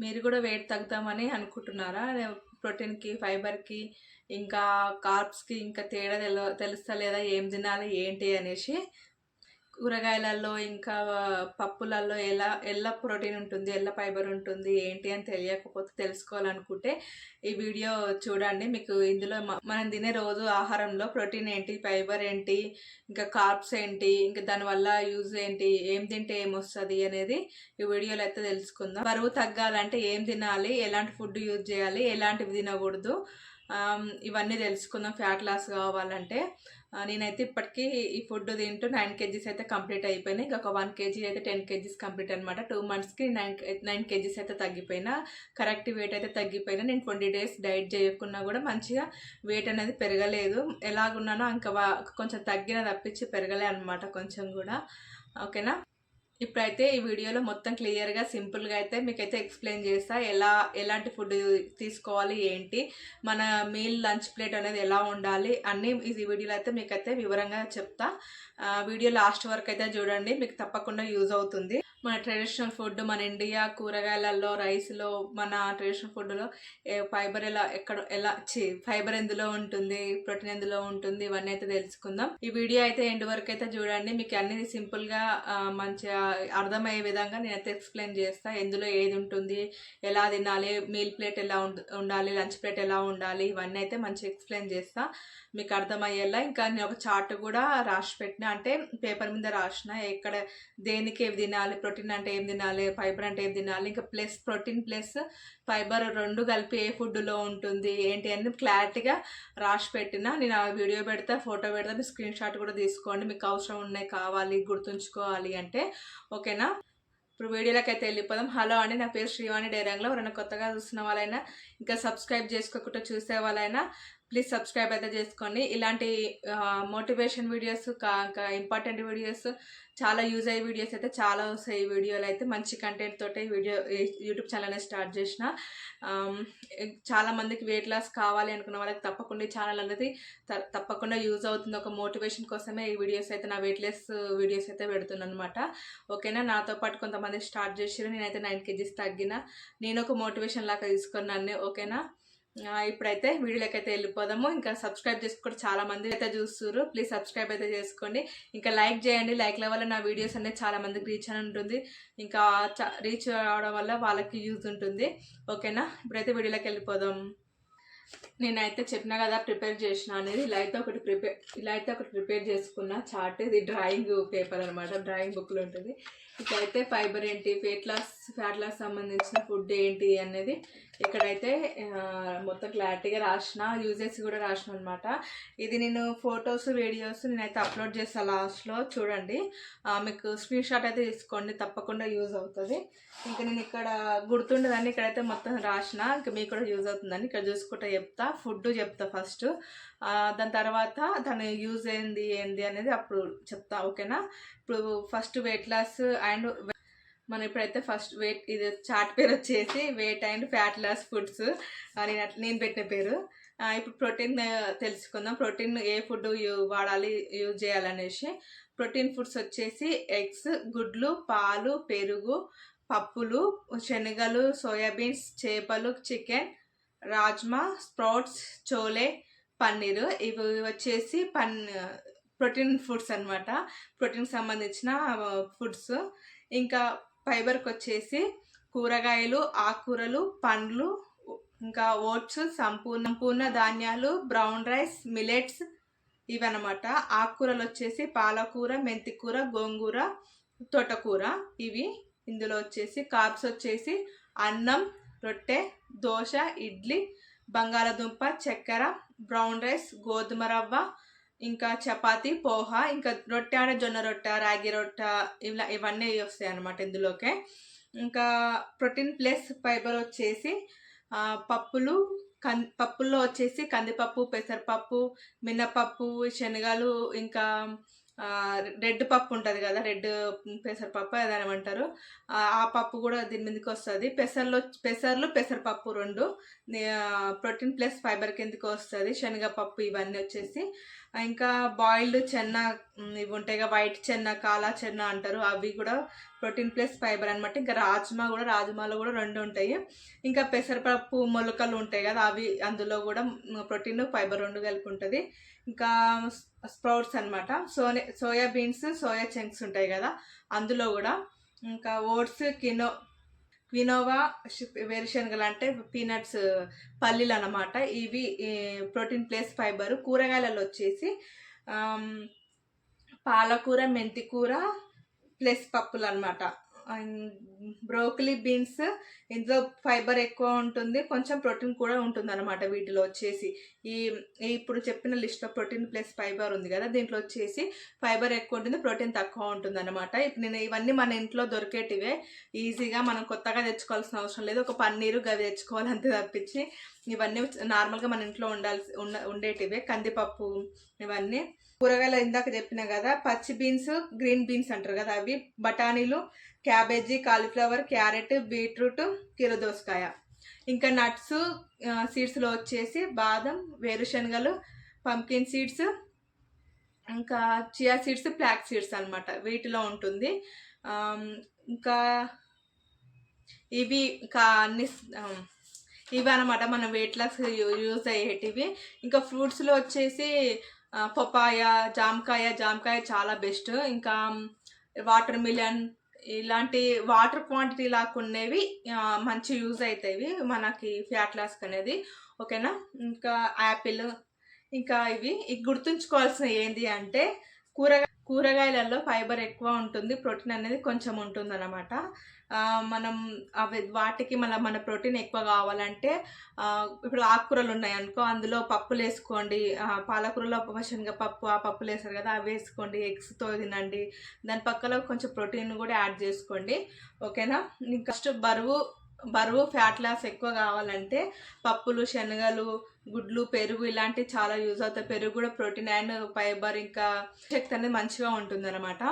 మీరు కూడా వెయిట్ తగ్గుతామని అనుకుంటున్నారా? ప్రోటీన్కి ఫైబర్కి ఇంకా కార్బ్స్కి ఇంకా తేడా తెల తెలుస్తలేదా ఏం తినాలి? ఏంటి? అనేసి కూరగాయలలో ఇంకా పప్పులలో ఎలా ఎల్ల ప్రోటీన్ ఉంటుంది ఎల్ల ఫైబర్ ఉంటుంది ఏంటి అని తెలియకపోతే తెలుసుకోవాలనుకుంటే ఈ వీడియో చూడండి. మీకు ఇందులో మనం తినే రోజు ఆహారంలో ప్రోటీన్ ఏంటి ఫైబర్ ఏంటి ఇంకా కార్బ్స్ ఏంటి ఇంకా దానివల్ల యూజ్ ఏంటి ఏం తింటే ఏమొస్తుంది అనేది ఈ వీడియోలో అయితే తెలుసుకుందాం. బరువు తగ్గాలంటే ఏం తినాలి ఎలాంటి ఫుడ్ యూజ్ చేయాలి ఎలాంటివి తినకూడదు ఇవన్నీ తెలుసుకుందాం. ఫ్యాట్ లాస్ కావాలంటే నేనైతే ఇప్పటికీ ఈ ఫుడ్ తింటూ నైన్ కేజీస్ అయితే కంప్లీట్ అయిపోయినాయి. ఇంకొక వన్ కేజీ అయితే టెన్ కేజీస్ కంప్లీట్ అనమాట టూ మంత్స్కి నైన్ నైన్ కేజీస్ అయితే తగ్గిపోయినా కరెక్ట్ వెయిట్ అయితే తగ్గిపోయినా నేను ట్వంటీ డేస్ డైట్ చేయకున్నా కూడా మంచిగా వెయిట్ అనేది పెరగలేదు. ఎలాగున్నానో ఇంకా కొంచెం తగ్గిన తప్పించి పెరగలే అనమాట కొంచెం కూడా. ఓకేనా? ఇప్పుడైతే ఈ వీడియోలో మొత్తం క్లియర్గా సింపుల్గా అయితే మీకైతే ఎక్స్ప్లెయిన్ చేస్తా. ఎలా ఎలాంటి ఫుడ్ తీసుకోవాలి ఏంటి మన మీల్ లంచ్ ప్లేట్ అనేది ఎలా ఉండాలి అన్నీ ఈ వీడియోలో అయితే మీకైతే వివరంగా చెప్తా. వీడియో లాస్ట్ వరకు అయితే చూడండి మీకు తప్పకుండా యూజ్ అవుతుంది. మన ట్రెడిషనల్ ఫుడ్ మన ఇండియా కూరగాయలలో రైస్లో మన ట్రెడిషనల్ ఫుడ్లో ఫైబర్ ఎలా ఎక్కడ ఎలా చి ఫైబర్ ఎందులో ఉంటుంది ప్రోటీన్ ఎందులో ఉంటుంది ఇవన్నీ అయితే తెలుసుకుందాం. ఈ వీడియో అయితే ఎండ్ వరకు అయితే చూడండి. మీకు అన్ని సింపుల్గా మంచిగా అర్థమయ్యే విధంగా నేనైతే ఎక్స్ప్లెయిన్ చేస్తా. ఎందులో ఏది ఉంటుంది ఎలా తినాలి మీల్ ప్లేట్ ఎలా ఉండాలి లంచ్ ప్లేట్ ఎలా ఉండాలి ఇవన్నీ అయితే మంచిగా ఎక్స్ప్లెయిన్ చేస్తా. మీకు అర్థమయ్యేలా ఇంకా నేను ఒక చార్ట్ కూడా రాసి పెట్టిన. అంటే పేపర్ మీద రాసిన ఎక్కడ దేనికి ఏవి తినాలి ప్రోటీన్ అంటే ఏం తినాలి? ఫైబర్ అంటే ఏం తినాలి? ఇంకా ప్లస్ ప్రోటీన్ ప్లస్ ఫైబర్ రెండు కలిపి ఏ ఫుడ్లో ఉంటుంది? ఏంటి అని క్లారిటీగా రాసి పెట్టిన నేను ఆ వీడియో పెడతా ఫోటో పెడతా మీ స్క్రీన్ షాట్ కూడా తీసుకోండి. మీకు అవసరం ఉన్నాయి కావాలి గుర్తుంచుకోవాలి అంటే ఓకేనా? ఇప్పుడు వీడియోలోకి అయితే వెళ్ళిపోదాం. హలో అండి నా పేరు శ్రీవాణి డైరంగ్లో. ఎవరైనా కొత్తగా చూసిన వాళ్ళైనా ఇంకా సబ్స్క్రైబ్ చేసుకోకుండా చూసే వాళ్ళైనా ప్లీజ్ సబ్స్క్రైబ్ అయితే చేసుకోండి. ఇలాంటి మోటివేషన్ వీడియోస్ ఇంకా ఇంపార్టెంట్ వీడియోస్ చాలా యూజ్ అయ్యే వీడియోస్ అయితే చాలా వస్తాయి. ఈ వీడియోలు అయితే మంచి కంటెంట్ తోటి వీడియో యూట్యూబ్ ఛానల్ స్టార్ట్ చేసిన. చాలా మందికి వెయిట్ లాస్ కావాలి అనుకున్న వాళ్ళకి తప్పకుండా ఈ ఛానల్ అనేది త- తప్పకుండా యూజ్ అవుతుంది. ఒక మోటివేషన్ కోసమే ఈ వీడియోస్ అయితే నా వెయిట్ లెస్ వీడియోస్ అయితే పెడుతున్నాను అనమాట ఓకేనా? నాతో పాటు కొంతమంది స్టార్ట్ చేసారు నేనైతే నైన్ కేజీస్ తగ్గిన. నేను ఒక మోటివేషన్ లాగా తీసుకున్నాను. ఓకేనా? ఇప్పుడైతే వీడియోలోకి అయితే వెళ్ళిపోదాము. ఇంకా సబ్స్క్రైబ్ చేసుకోవడం చాలా మంది అయితే చూస్తున్నారు. ప్లీజ్ సబ్స్క్రైబ్ అయితే చేసుకోండి. ఇంకా లైక్ చేయండి. లైక్ల వల్ల నా వీడియోస్ అనేది చాలా మందికి రీచ్ అని ఉంటుంది. ఇంకా రీచ్ అవడం వల్ల వాళ్ళకి యూజ్ ఉంటుంది. ఓకేనా ఇప్పుడైతే వీడియోలోకి వెళ్ళిపోదాం. నేనైతే చెప్పిన కదా ప్రిపేర్ చేసిన అనేది. ఇలా అయితే ఒకటి ప్రిపేర్ ఇలా అయితే ఒకటి ప్రిపేర్ చేసుకున్న చార్ట్ ఇది డ్రాయింగ్ పేపర్ అనమాట డ్రాయింగ్ బుక్లో ఉంటుంది. ఇక్కడైతే ఫైబర్ ఏంటి ఫేట్ లాస్ ఫ్యాట్ లాస్ సంబంధించిన ఫుడ్ ఏంటి అనేది ఇక్కడైతే మొత్తం క్లారిటీగా రాసిన యూజెస్ కూడా రాసిన అనమాట ఇది నేను ఫొటోస్ వీడియోస్ నేనైతే అప్లోడ్ చేస్తాను లాస్ట్లో చూడండి. మీకు స్క్రీన్ షాట్ అయితే తీసుకోండి. తప్పకుండా యూజ్ అవుతుంది. ఇంకా నేను ఇక్కడ గుర్తుండదని ఇక్కడైతే మొత్తం రాసిన. ఇంకా మీకు కూడా యూజ్ అవుతుందని. ఇక్కడ చూసుకుంటే చెప్తా ఫుడ్ చెప్తా ఫస్ట్. దాని తర్వాత దాని యూజ్ ఏంది ఏంది అనేది అప్పుడు చెప్తా ఓకేనా? ఇప్పుడు ఫస్ట్ వెయిట్ లాస్ అండ్ మనం ఇప్పుడైతే ఫస్ట్ వెయిట్ ఇది చార్ట్ పేరు వచ్చేసి weight and fat loss foods నేను అట్లా నేను పెట్టిన పేరు. ఇప్పుడు ప్రోటీన్ తెలుసుకుందాం. ప్రోటీన్ ఏ ఫుడ్ వాడాలి యూజ్ చేయాలనేసి. ప్రోటీన్ ఫుడ్స్ వచ్చేసి ఎగ్స్ గుడ్లు పాలు పెరుగు పప్పులు శనగలు సోయాబీన్స్ చేపలు చికెన్ రాజ్మా స్ప్రౌట్స్ చోలే పన్నీర్. ఇవి వచ్చేసి పన్ ప్రోటీన్ ఫుడ్స్ అన్నమాట. ప్రోటీన్కి సంబంధించిన ఫుడ్స్. ఇంకా ఫైబర్కి వచ్చేసి కూరగాయలు ఆకుకూరలు పండ్లు ఇంకా ఓట్స్ సంపూర్ణ సంపూర్ణ ధాన్యాలు బ్రౌన్ రైస్ మిలెట్స్ ఇవన్నమాట. ఆకుకూరలు వచ్చేసి పాలకూర మెంతికూర గోంగూర తోటకూర ఇవి. ఇందులో వచ్చేసి కార్బ్స్ వచ్చేసి అన్నం రొట్టె దోశ ఇడ్లీ బంగాళదుంప చక్కెర బ్రౌన్ రైస్ గోధుమ రవ్వ ఇంకా చపాతీ పోహా ఇంకా రొట్టె అంటే జొన్న రొట్టె రాగి రొట్టె ఇలా ఇవన్నీ వస్తాయి అన్నమాట ఇందులోకే. ఇంకా ప్రోటీన్ ప్లస్ ఫైబర్ వచ్చేసి పప్పులు కం పప్పుల్లో వచ్చేసి కందిపప్పు పెసరపప్పు మినపప్పు శనగలు ఇంకా రెడ్ పప్పు ఉంటుంది కదా రెడ్ పెసరపప్పు ఏదైనా అంటారు. ఆ పప్పు కూడా దీని మీదకి వస్తుంది. పెసర్లో పెసర్లు పెసరపప్పు రెండు. ప్రోటీన్ ప్లస్ ఫైబర్ కిందకి వస్తుంది. శనగపప్పు ఇవన్నీ వచ్చేసి. ఇంకా బాయిల్డ్ చెన్న ఇవి ఉంటాయి కదా వైట్ చెన్న కాలా చెన్న అంటారు. అవి కూడా ప్రోటీన్ ప్లస్ ఫైబర్ అనమాట ఇంకా రాజ్మా కూడా రాజ్మాలో కూడా రెండు ఉంటాయి. ఇంకా పెసరపప్పు మొలకలు ఉంటాయి కదా అవి అందులో కూడా ప్రోటీన్ ఫైబర్ రెండు కలిపి ఉంటుంది. ఇంకా స్ప్రౌట్స్ అనమాట సోనే సోయా బీన్స్ సోయా చంక్స్ ఉంటాయి కదా అందులో కూడా. ఇంకా ఓట్స్ కినో క్వినోవా వేరుశనగలు అంటే పీనట్స్ పల్లీలు అనమాట ఇవి ప్రోటీన్ ప్లస్ ఫైబర్ కూరగాయలలో వచ్చేసి పాలకూర మెంతికూర ప్లస్ పప్పులు అనమాట బ్రోకలీ బీన్స్ ఇందులో ఫైబర్ ఎక్కువ ఉంటుంది కొంచెం ప్రోటీన్ కూడా ఉంటుంది అనమాట వీటిలో వచ్చేసి. ఈ ఇప్పుడు చెప్పిన లిస్ట్లో ప్రోటీన్ ప్లస్ ఫైబర్ ఉంది కదా దీంట్లో వచ్చేసి ఫైబర్ ఎక్కువ ఉంటుంది ప్రోటీన్ తక్కువ ఉంటుంది అనమాట ఇప్పుడు నేను ఇవన్నీ మన ఇంట్లో దొరికేటివే ఈజీగా మనం కొత్తగా తెచ్చుకోవాల్సిన అవసరం లేదు ఒక పన్నీరు గవి తెచ్చుకోవాలి అంతే తప్పించి. ఇవన్నీ నార్మల్గా మన ఇంట్లో ఉండాల్సి ఉండ ఉండేటివే కందిపప్పు ఇవన్నీ. కూరగాయలు ఇందాక చెప్పిన కదా పచ్చి బీన్స్ గ్రీన్ బీన్స్ అంటారు కదా అవి. బఠానీలు క్యాబేజీ కాలీఫ్లవర్ క్యారెట్ బీట్రూట్ కీరదోసకాయ ఇంకా నట్స్ సీడ్స్లో వచ్చేసి బాదం వేరుశనగలు పంకిన్ సీడ్స్ ఇంకా చియా సీడ్స్ ఫ్లాక్ సీడ్స్ అనమాట వీటిలో ఉంటుంది. ఇంకా ఇవి ఇంకా అన్ని ఇవి అనమాట మనం వెయిట్ లాస్ యూజ్ అయ్యేటివి. ఇంకా ఫ్రూట్స్లో వచ్చేసి పపాయ జామకాయ జామకాయ చాలా బెస్ట్ ఇంకా వాటర్ మిలన్ ఇలాంటి వాటర్ క్వాంటిటీ లాక్కునేవి ఉండేవి మంచి యూజ్ అవుతాయి మనకి ఫ్యాట్ లాస్ అనేది ఓకేనా ఇంకా యాపిల్ ఇంకా ఇవి. గుర్తుంచుకోవాల్సిన ఏంటి అంటే కూరగాయ కూరగాయలలో ఫైబర్ ఎక్కువ ఉంటుంది. ప్రోటీన్ అనేది కొంచెం ఉంటుంది అనమాట మనం అవి వాటికి మన మన ప్రోటీన్ ఎక్కువ కావాలంటే ఇప్పుడు ఆకుకూరలు ఉన్నాయి అనుకో అందులో పప్పులు వేసుకోండి. పాలకూరలో శనగ పప్పు ఆ పప్పులు వేస్తారు కదా అవి వేసుకోండి. ఎగ్స్తో తినండి. దాని పక్కలో కొంచెం ప్రోటీన్ కూడా యాడ్ చేసుకోండి. ఓకేనా? ఫస్ట్ బరువు బరువు ఫ్యాట్ లాస్ ఎక్కువ కావాలంటే పప్పులు శనగలు గుడ్లు పెరుగు ఇలాంటివి చాలా యూజ్ అవుతాయి. పెరుగు కూడా ప్రోటీన్ అండ్ ఫైబర్ ఇంకా శక్తి అనేది మంచిగా ఉంటుంది అనమాట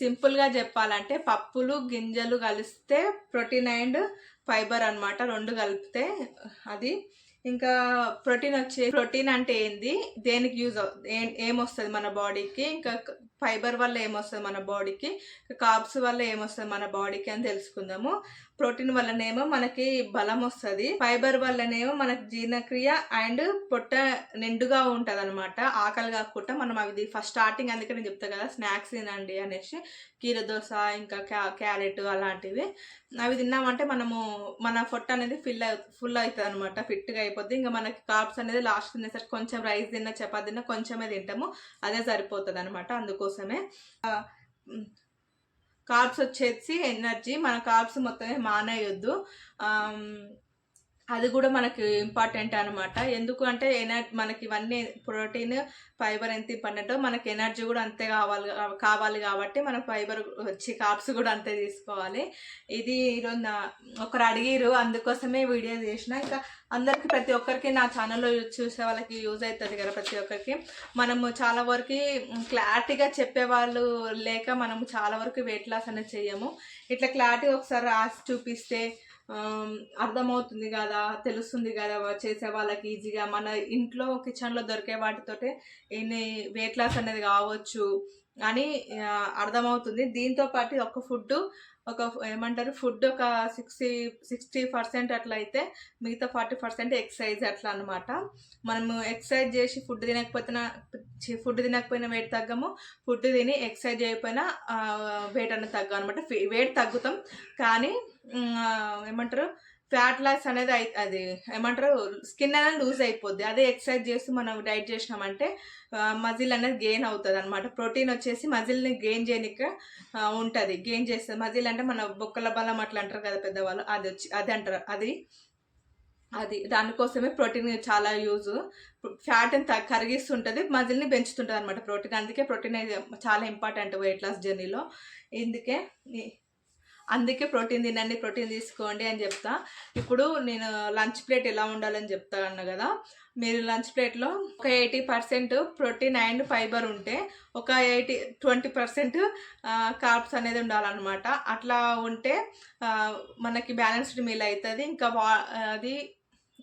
సింపుల్గా చెప్పాలంటే పప్పులు గింజలు కలిస్తే ప్రోటీన్ అండ్ ఫైబర్ అన్నమాట రెండు కలిపితే అది. ఇంకా ప్రోటీన్ వచ్చే ప్రోటీన్ అంటే ఏంది? దేనికి యూజ్ ఏం ఏమొస్తుంది మన బాడీకి? ఇంకా ఫైబర్ వల్ల ఏమొస్తుంది మన బాడీకి? కార్బ్స్ వల్ల ఏమొస్తుంది మన బాడీకి అని తెలుసుకుందాము. ప్రోటీన్ వల్లనేమో మనకి బలం వస్తుంది ఫైబర్ వల్లనేమో మనకి జీర్ణక్రియ అండ్ పొట్ట నిండుగా ఉంటుంది అనమాట ఆకలి కాకుండా మనం అవి ఫస్ట్ స్టార్టింగ్ అందుకే నేను చెప్తా కదా స్నాక్స్ తినండి అనేసి కీర దోశ ఇంకా క్యా క్యారెట్ అలాంటివి. అవి తిన్నామంటే మనము మన పొట్ట అనేది ఫిల్ ఫుల్ అవుతుంది అనమాట ఫిట్గా అయిపోద్ది. ఇంకా మనకి కార్బ్స్ అనేది లాస్ట్ తినేసరికి కొంచెం రైస్ తిన్నా చపాతి తిన్నా కొంచెమే తింటాము. అదే సరిపోతుంది అనమాట అందుకోసమే కార్బ్స్ వచ్చేసి ఎనర్జీ మన కార్బ్స్ మొత్తమే మానేయొద్దు. అది కూడా మనకి ఇంపార్టెంట్ అనమాట ఎందుకు అంటే ఎనర్ మనకి ఇవన్నీ ప్రోటీన్ ఫైబర్ ఎంత ఇంపార్టెంటో మనకి ఎనర్జీ కూడా అంతే కావాలి కావాలి కాబట్టి మనం ఫైబర్ వచ్చి కాప్స్ కూడా అంతే తీసుకోవాలి. ఇది ఈరోజు నా ఒకరు అడిగిరు అందుకోసమే వీడియో చేసిన. ఇంకా అందరికి ప్రతి ఒక్కరికి నా ఛానల్లో చూసే వాళ్ళకి యూజ్ అవుతుంది కదా ప్రతి ఒక్కరికి. మనము చాలా వరకు క్లారిటీగా చెప్పేవాళ్ళు లేక మనము చాలా వరకు వెయిట్ లాస్ అనేది చెయ్యము. ఇట్లా క్లారిటీ ఒకసారి రాసి చూపిస్తే అర్థమవుతుంది కదా తెలుస్తుంది కదా చేసే వాళ్ళకి ఈజీగా మన ఇంట్లో కిచెన్లో దొరికే వాటితోటే ఎన్ని వెయిట్ లాస్ అనేది కావచ్చు అని అర్థమవుతుంది. దీంతో పాటు ఒక ఫుడ్ ఒక ఏమంటారు ఫుడ్ ఒక సిక్స్టీ సిక్స్టీ పర్సెంట్ అట్లా అయితే మిగతా ఫార్టీ పర్సెంట్ ఎక్సర్సైజ్ అట్లా అనమాట మనము ఎక్సర్సైజ్ చేసి ఫుడ్ తినకపోయినా ఫుడ్ తినకపోయినా వెయిట్ తగ్గము. ఫుడ్ తిని ఎక్సర్సైజ్ చేయకపోయినా వెయిట్ అనేది తగ్గం అనమాట వెయిట్ తగ్గుతాం. కానీ ఏమంటారు ఫ్యాట్ లాస్ అనేది అయి- అది ఏమంటారు? స్కిన్ అనేది లూజ్ అయిపోద్ది. అదే ఎక్సర్సైజ్ చేస్తూ మనం డైట్ చేసినామంటే మజిల్ అనేది గెయిన్ అవుతుంది అనమాట ప్రోటీన్ వచ్చేసి మజిల్ని గెయిన్ చేయనిక ఉంటుంది. గెయిన్ చేస్తుంది. మజిల్ అంటే మన బొక్కల బలం అట్లా అంటారు కదా పెద్దవాళ్ళు. అది వచ్చి అది అంటారు. అది అది దానికోసమే ప్రోటీన్ చాలా యూజ్. ఫ్యాట్ని త- కరిగిస్తుంటుంది మజిల్ని పెంచుతుంటుంది అనమాట ప్రోటీన్. అందుకే ప్రోటీన్ అనేది చాలా ఇంపార్టెంట్ వెయిట్ లాస్ జర్నీలో ఇందుకే అందుకే ప్రోటీన్ తినండి ప్రోటీన్ తీసుకోండి అని చెప్తా. ఇప్పుడు నేను లంచ్ ప్లేట్ ఎలా ఉండాలని చెప్తా అన్న కదా. మీరు లంచ్ ప్లేట్లో ఒక eighty percent protein and fibre ఉంటే ఒక ఎయిటీ ట్వంటీ పర్సెంట్ కార్బ్స్ అనేది ఉండాలన్నమాట. అట్లా ఉంటే మనకి బ్యాలెన్స్డ్ మీల్ అవుతుంది ఇంకా వా అది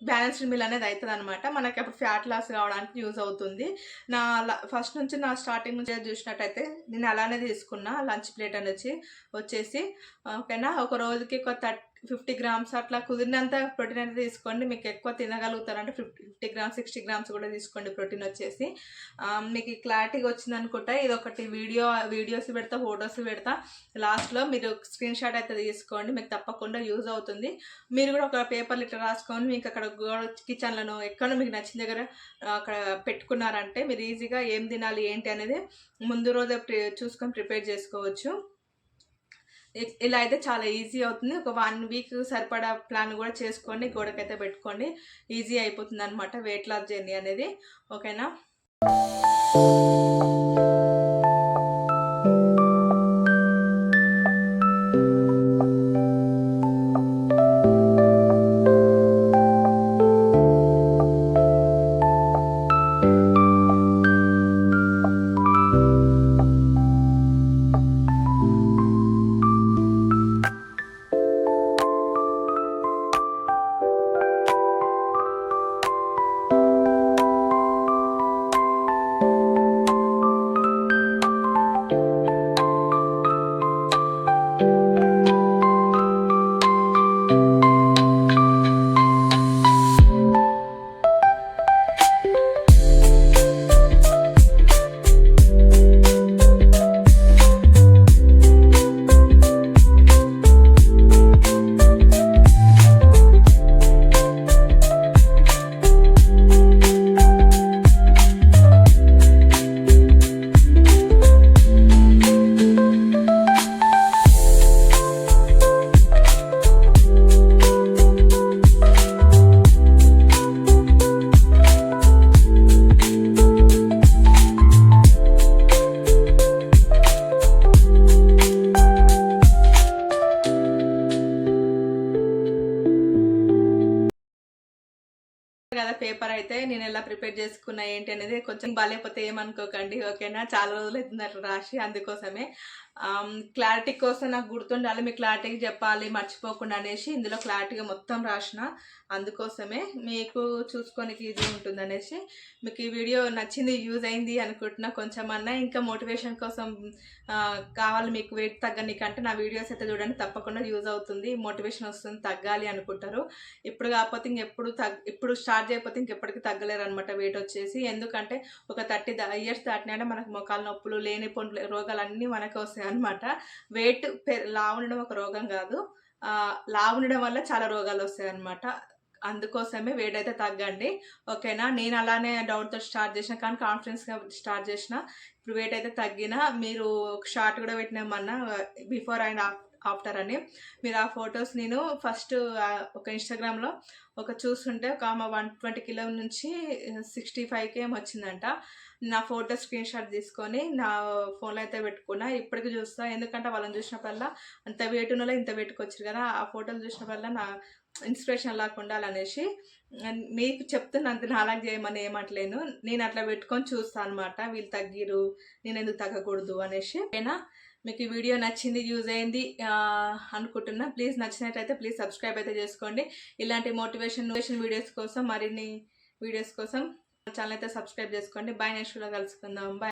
బ్యాలెన్స్డ్ మీల్ అనేది అవుతుంది అనమాట మనకి అప్పుడు ఫ్యాట్ లాస్ కావడానికి యూజ్ అవుతుంది. నా ఫస్ట్ నుంచి నా స్టార్టింగ్ నుంచి చూసినట్టయితే నేను అలానే తీసుకున్నా. లంచ్ ప్లేట్ అనేది వచ్చేసి ఓకేనా? ఒక రోజుకి ఒక థర్టీ ఫిఫ్టీ గ్రామ్స్ అట్లా కుదిరినంత ప్రోటీన్ అయితే తీసుకోండి. మీకు ఎక్కువ తినగలుగుతారంటే fifty fifty grams sixty grams కూడా తీసుకోండి ప్రోటీన్ వచ్చేసి. మీకు క్లారిటీగా వచ్చింది అనుకుంటా ఇది ఒకటి వీడియో వీడియోస్ పెడతా ఫొటోస్ పెడతా. లాస్ట్లో మీరు స్క్రీన్ షాట్ అయితే తీసుకోండి మీకు తప్పకుండా యూజ్ అవుతుంది. మీరు కూడా ఒక పేపర్ ఇట్లా రాసుకొని మీకు అక్కడ కిచెన్లను ఎక్కడ మీకు నచ్చిన దగ్గర అక్కడ పెట్టుకున్నారంటే మీరు ఈజీగా ఏం తినాలి ఏంటి అనేది ముందు రోజే ప్రి చూసుకొని ప్రిపేర్ చేసుకోవచ్చు. ఇలా అయితే చాలా ఈజీ అవుతుంది. ఒక వన్ వీక్ సరిపడా ప్లాన్ కూడా చేసుకోండి గోడకైతే పెట్టుకోండి. ఈజీ అయిపోతుంది అనమాట వెయిట్ లాస్ జర్నీ అనేది. ఓకేనా? అయితే నేను ఎలా ప్రిపేర్ చేసుకున్నా ఏంటి అనేది కొంచెం బాగాలేకపోతే ఏమనుకోకండి ఓకేనా? చాలా రోజులు అవుతుంది అట్లా రాసి అందుకోసమే. క్లారిటీ కోసం నాకు గుర్తుండాలి మీకు క్లారిటీగా చెప్పాలి మర్చిపోకుండా అనేసి ఇందులో క్లారిటీగా మొత్తం రాసిన. అందుకోసమే మీకు చూసుకోనికి ఇది ఉంటుంది అనేసి. మీకు ఈ వీడియో నచ్చింది యూజ్ అయింది అనుకుంటున్నా కొంచెం అన్నా ఇంకా మోటివేషన్ కోసం కావాలి మీకు వెయిట్ తగ్గనికంటే నా వీడియోస్ అయితే చూడండి తప్పకుండా యూజ్ అవుతుంది. మోటివేషన్ వస్తుంది తగ్గాలి అనుకుంటారు. ఇప్పుడు కాకపోతే ఇంకెప్పుడు తగ్ ఇప్పుడు స్టార్ట్ చేయకపోతే ఇంకెప్పటికీ తగ్గలేరు అనమాట వెయిట్ వచ్చేసి. ఎందుకంటే ఒక థర్టీ ఇయర్స్ దాటినా మనకు మొఖాల నొప్పులు లేని పొండ్లు రోగాలు అన్నీ మనకు వస్తాయి అనమాట. వెయిట్ లావు ఉండడం ఒక రోగం కాదు. లావు ఉండడం వల్ల చాలా రోగాలు వస్తాయి అనమాట అందుకోసమే వెయిట్ అయితే తగ్గండి. ఓకేనా? నేను అలానే డౌట్తో స్టార్ట్ చేసిన కానీ కాన్ఫిడెన్స్గా స్టార్ట్ చేసిన. ఇప్పుడు వెయిట్ అయితే తగ్గిన మీరు ఒక షార్ట్ కూడా పెట్టినామన్నా బిఫోర్ అండ్ ఆఫ్టర్ అని. మీరు ఆ ఫొటోస్ నేను ఫస్ట్ ఒక ఇన్స్టాగ్రామ్లో ఒక చూస్తుంటే ఒక ఆమె వన్ ట్వంటీ కిలో నుంచి సిక్స్టీ ఫైవ్కి ఏం వచ్చిందంట. నా ఫోటో స్క్రీన్ షాట్ తీసుకొని నా ఫోన్లో అయితే పెట్టుకున్నా. ఇప్పటికి చూస్తా. ఎందుకంటే వాళ్ళని చూసినప్పుడల్లా అంత వెయిట్ ఉన్నలో ఇంత వెయిట్కి వచ్చారు కదా. ఆ ఫోటోలు చూసినప్పుడల్లా నా ఇన్స్పిరేషన్ లాగా ఉండాలనేసి మీకు చెప్తున్నంత అంత చేయమని ఏమట్లేను. నేను అట్లా పెట్టుకొని చూస్తాను అనమాట వీళ్ళు తగ్గిరు నేను ఎందుకు తగ్గకూడదు అనేసి. అయినా మీకు ఈ వీడియో నచ్చింది యూజ్ అయింది అనుకుంటున్నా. ప్లీజ్ నచ్చినట్టయితే ప్లీజ్ సబ్స్క్రైబ్ అయితే చేసుకోండి. ఇలాంటి మోటివేషన్ మోటివేషన్ వీడియోస్ కోసం మరిన్ని వీడియోస్ కోసం ఛానల్ అయితే సబ్స్క్రైబ్ చేసుకోండి. బాయ్ నెక్స్ట్లో కలుసుకుందాం. బాయ్.